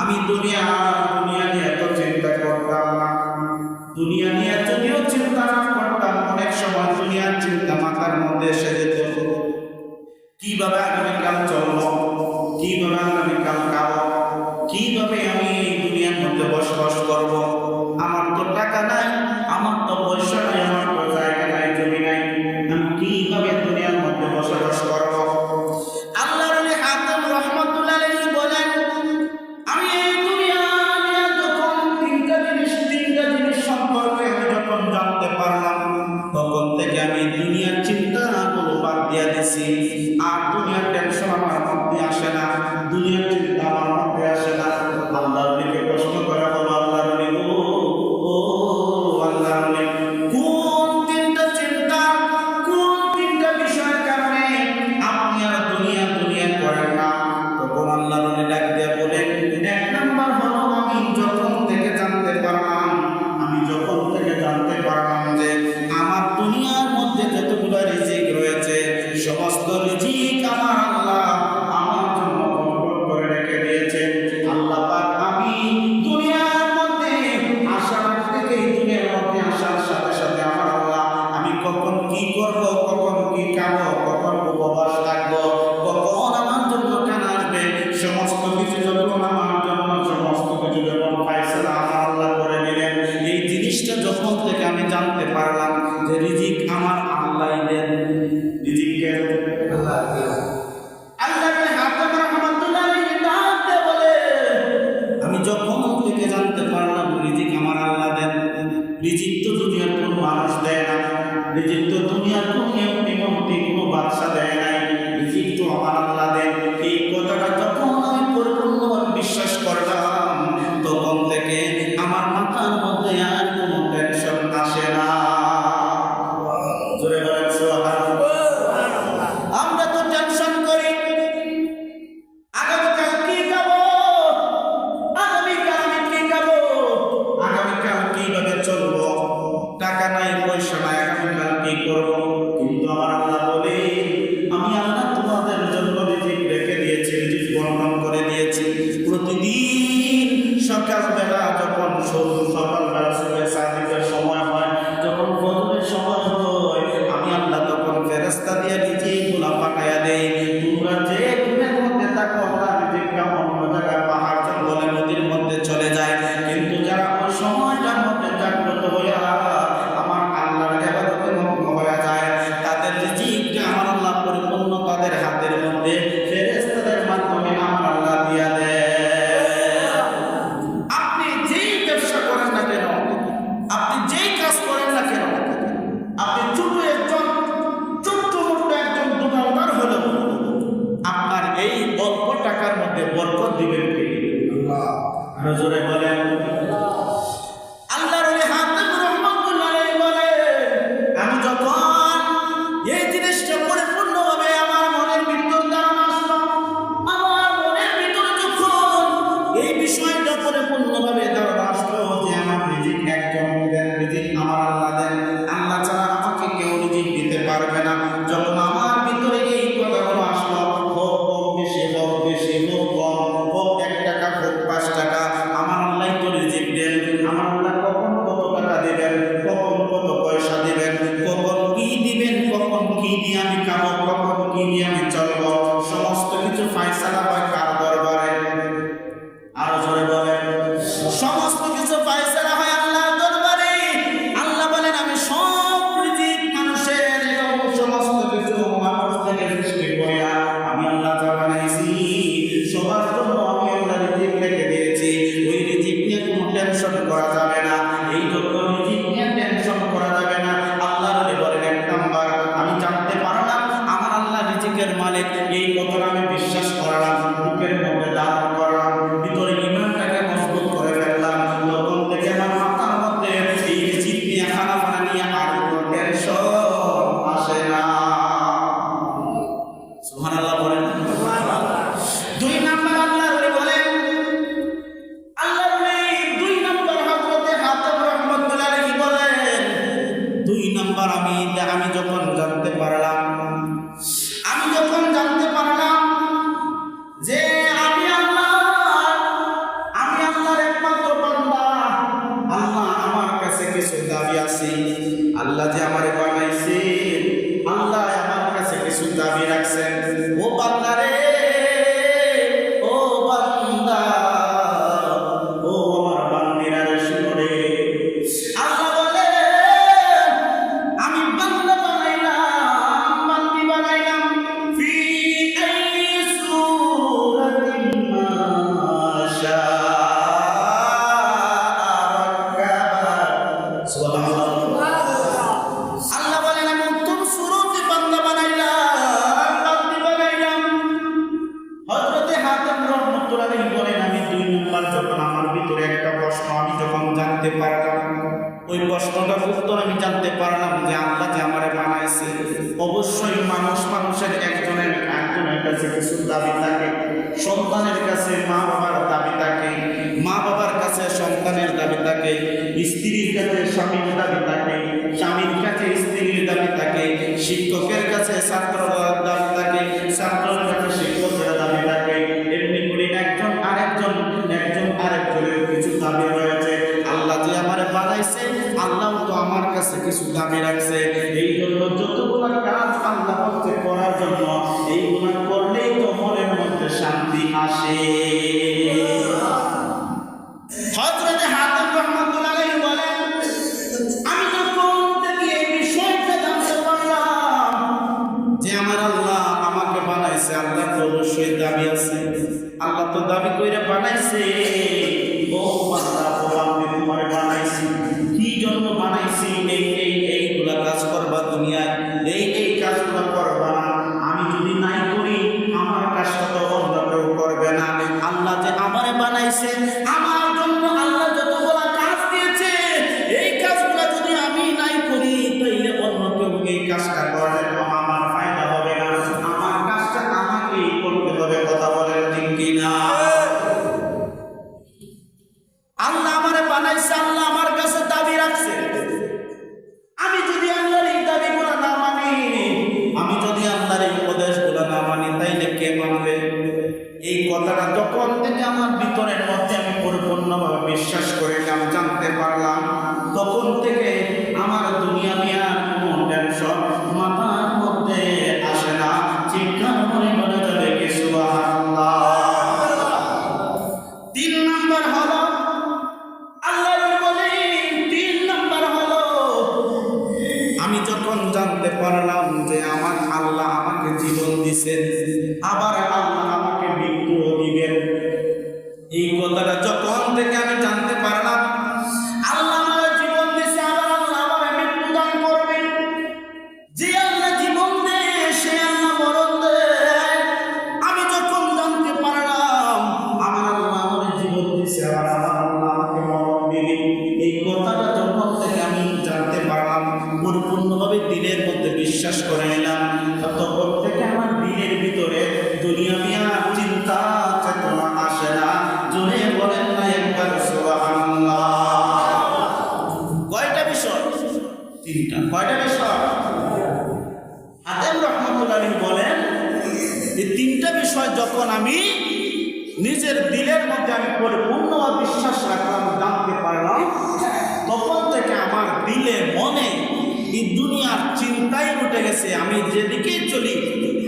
আমি দুনিয়া দুনিয়া নিয়ে এত চিন্তা দুনিয়া নিয়ে চিন্তা অনেক সময় দুনিয়ার চিন্তা মধ্যে কীভাবে আগামীকাল চলব কীভাবে আগামীকাল খাওয়া মহরম করে দিয়েছি। প্রতিদিন সকালবেলা যখন সকালবেলা সূর্যের সাদিকের সময় হয়, যখন প্রথমের সময় হয়, আমি আল্লাহ তখন ফেরস্তা দিয়ে নিজেই গোলা পাকাইয়া দেই। তোমরা যে মধ্যে থাকো আমরা জায়গায় পাহাড়, জঙ্গলের নদীর মধ্যে চলে যায়। কিন্তু যারা ওই সময়টার মধ্যে জাগ্রত হইয়া আমার আল্লাহর যায়, তাদের রিজিকটা আমার আল্লাহ পরিপূর্ণ তাদের হাতের মধ্যে ফেরে faz alavancar কাছে মা বাবার দাবি থাকে, মা বাবার কাছে সন্তানের দাবি থাকে, স্ত্রীর কাছে স্বামীর দাবি থাকে, স্বামীর কাছে স্ত্রীর দাবি থাকে, শিক্ষকের বানাইছে আমার যখন থেকে আমি জানতে পারলাম বিষয় যখন আমি নিজের দিলের মধ্যে আমি পরিপূর্ণ বিশ্বাস রাখলাম, জানতে পারলাম, তখন থেকে আমার দিলে, মনে এই দুনিয়ার চিন্তাই উঠে গেছে। আমি যেদিকেই চলি,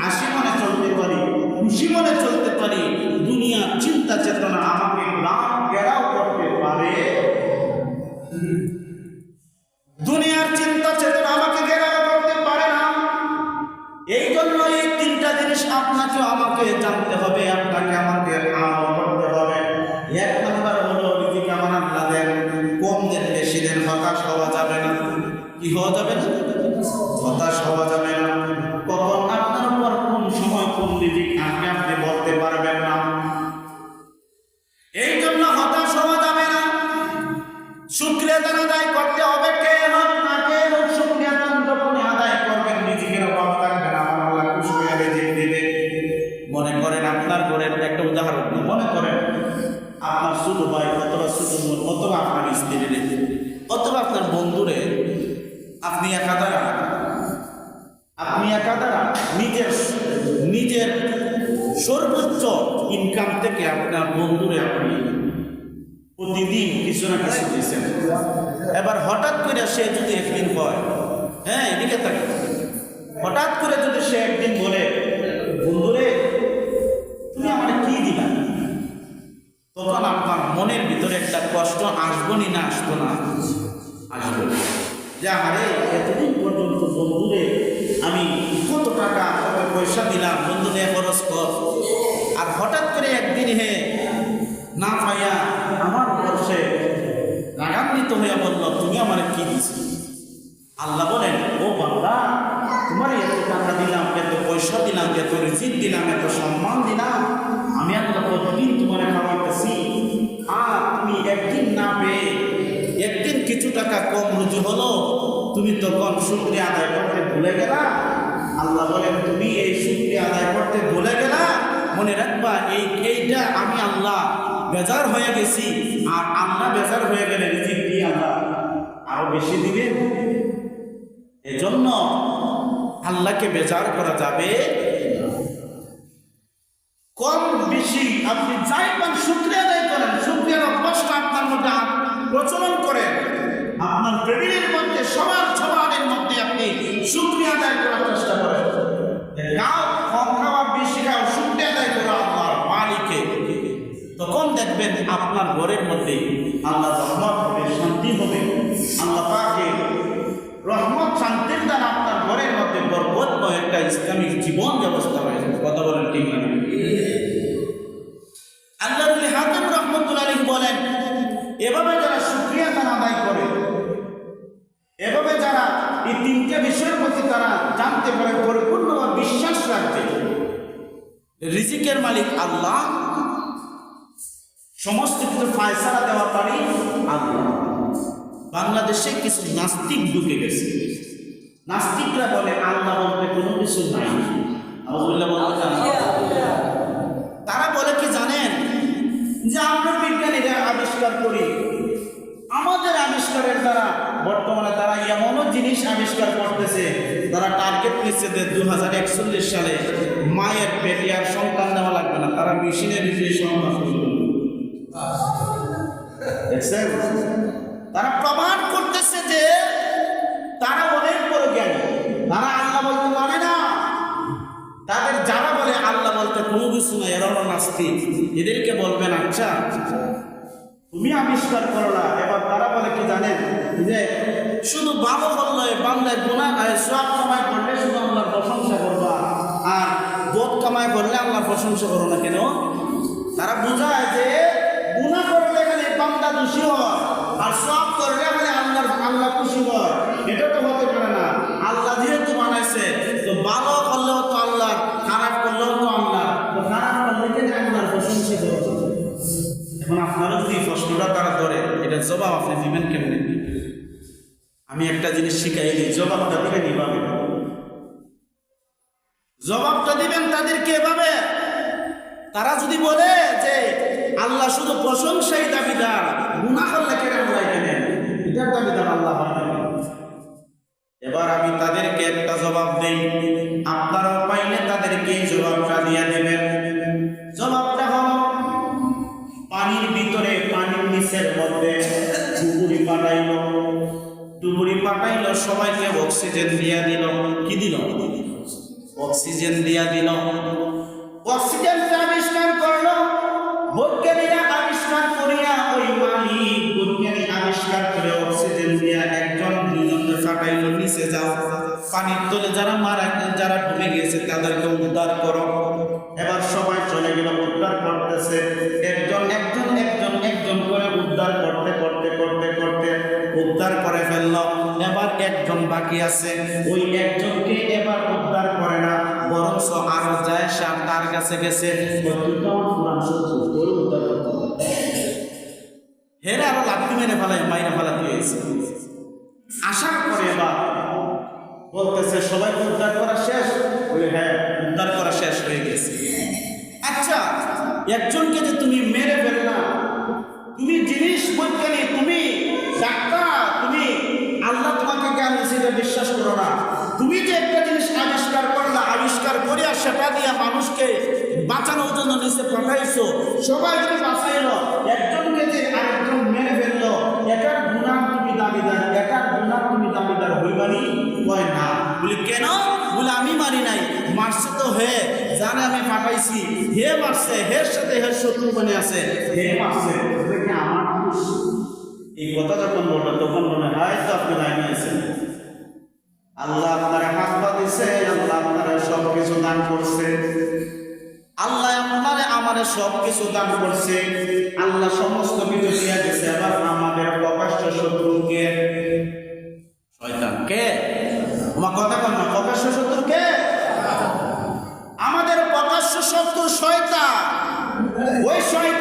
হাসি মনে চলতে পারি, খুশি মনে চলতে পারি, দুনিয়ার চিন্তা চেতনা আমাকে গ্রাম Yeah, da da. এবার হঠাৎ করে সে যদি একদিন হয় হ্যাঁ এদিকে থাকে। হঠাৎ করে যদি সে একদিন বলে, বন্ধুরে, তুমি আমার কি দিবা তখন আপনার মনের ভিতরে একটা কষ্ট, আসব নি না আসব না? আসব যে আমারে এতদিন পর্যন্ত বন্ধুরে, আমি কত টাকা পয়সা দিলাম বন্ধুদের খরচ কর। আর হঠাৎ করে একদিন হ্যাঁ রাগান্বিত হইয়া বলল, তুমি আমার কি দিছ? আল্লাহ বলেন, ও বাবা তোমার এত টাকা দিলাম, এত পয়সা দিলাম, এত রিজিক দিলাম, এত সম্মান দিলাম, আমি আল্লাহ প্রতিদিন তোমার খাওয়াইতেছি? আর তুমি একদিন না পেয়ে একদিন কিছু টাকা কম রুজু হলো, তুমি তখন শুক্রিয়া আদায় করতে ভুলে গেলা? আল্লাহ বলেন, তুমি এই শুক্রিয়া আদায় করতে ভুলে গেলা? মনে রাখবা, এই, এইটা আমি আল্লাহ বেজার হয়ে গেছি, আর আল্লাহ বেজার হয়ে গেলে রিজিক আরও বেশি দিবে? এজন্য আল্লাহকে বেজার করা যাবে কম বেশি আপনি যাই পান, শুক্রিয়া আদায় করেন, শুক্রিয়ার অভ্যাসটা আপনার মধ্যে প্রচলন করেন। আপনার টেবিলের মধ্যে, সবার সবারের মধ্যে আপনি শুক্রিয়া আদায় করার চেষ্টা করেন। গাও কম খাওয়া, বেশি খাও, শুক্রিয়া আদায় করা আপনার মালিকে। তখন দেখবেন আপনার ঘরের মধ্যে আল্লাহ রহমত ইসলামিক জীবন ব্যবস্থা হয়েছে কথা বলেন ঠিক না। আল্লাহ হাকিম রহমতুল্লাহ আলাইহি বলেন, এভাবে যারা শুক্রিয়া তারা আদায় করে, এভাবে যারা এই তিনটে বিষয়ের প্রতি তারা জানতে পারে, পরিপূর্ণভাবে বিশ্বাস রাখতে, রিজিকের মালিক আল্লাহ, সমস্ত কিছু ফায়সালা দেওয়া পারি আল্লাহ। বাংলাদেশে কিছু নাস্তিক ঢুকে গেছে। নাস্তিকরা বলে আল্লাহ বলতে কোনো কিছু নাই? তারা বলে কি জানেন? যে আমরা বিজ্ঞানীরা আবিষ্কার করি। আমাদের আবিষ্কারের দ্বারা বর্তমানে তারা এমনও জিনিস আবিষ্কার করতেছে। তারা টার্গেট নিচ্ছে যে দু হাজার একচল্লিশ সালে মায়ের পেটে আর সন্তান নেওয়া লাগবে না। তারা মেশিনের নিজেই সন্তান দেখছেন? তারা প্রমাণ করতেছে নাস্তিক এদেরকে বলবেন আচ্ছা তুমি আবিষ্কার করো না এবার তারা বলে, কি জানেন? যে শুধু ভালো বললে বাংলায় গুণা সব কামাই করলে শুধু আল্লাহর প্রশংসা করবা। আর বোধ কামাই করলে আল্লাহর প্রশংসা করো না কেন? তারা বোঝায় যে গুণা করলে খালি বান্দা দোষী হয়, আর সব করলে খালি আল্লাহর, আল্লাহ খুশি হয়। এটা তো একটা জিনিস শিখাই দিই, জবাবটা দিবেন এভাবে জবাবটা দিবেন তাদেরকে এভাবে। তারা যদি বলে যে আল্লাহ শুধু প্রশংসাই দাবিদার গুণা করলে কেন এটার দাবিদার আল্লাহ এবার আমি অক্সিজেন দিয়া দিল। কি দিল? অক্সিজেন দিয়া দিল। অক্সিজেনটা আবিষ্কার করল। আবিষ্কার করিয়া ওই মালিক বৈজ্ঞানিক আবিষ্কার করে অক্সিজেন দিয়া একজন দুজনকে নিচে যাও। পানির তলে যারা মারা, যারা ডুবে গেছে, তাদেরকে উদ্ধার করো। এবার সবাই চলে গেল, উদ্ধার করতেছে। একজন একজন একজন একজন করে উদ্ধার করতে করতে উদ্ধার করে ফেলল। এবার একজন বাকি আছে। ওই একজনকে এবার উদ্ধার করে না, বরঞ্চ আরও যায় সার তার কাছে গেছে। হের আরও লাঠি মেরে ফেলাই মাইরে ফেলাতে হয়েছে আশা করে বা বলতেছে সবাই উদ্ধার করা বাঁচানোর জন্য নিচে পাঠাইছো। সবাই সবাইকে বাঁচাইলো একজনকে যে আরেকজন মেরে ফেলল, এটার গুণার তুমি দাবিদার, এটার গুণার তুমি দাবিদার হইবানি? কয় না। বলি, কেন? বলে, আমি মারি নাই। মারছে তো হে, জানে আমি পাঠাইছি। হে মারছে হের সাথে হের শত্রু বনে আছে। হে মারছে? এই কথা যখন বলল, তখন মনে হয় তো আপনি লাইনে আছেন। আল্লাহ আপনারা হাত পা দিছে আল্লাহ আপনারা সব কিছু দান করছে আমারে সব কিছু দান করছে। আল্লাহ সমস্ত কিছু দিয়া দিছে আবার আমাদের প্রকাশ্য শত্রুকে শয়তান। আমার কথা প্রকাশ্য আমাদের প্রকাশ্য শত্রু শয়তান। ওই শয়তানে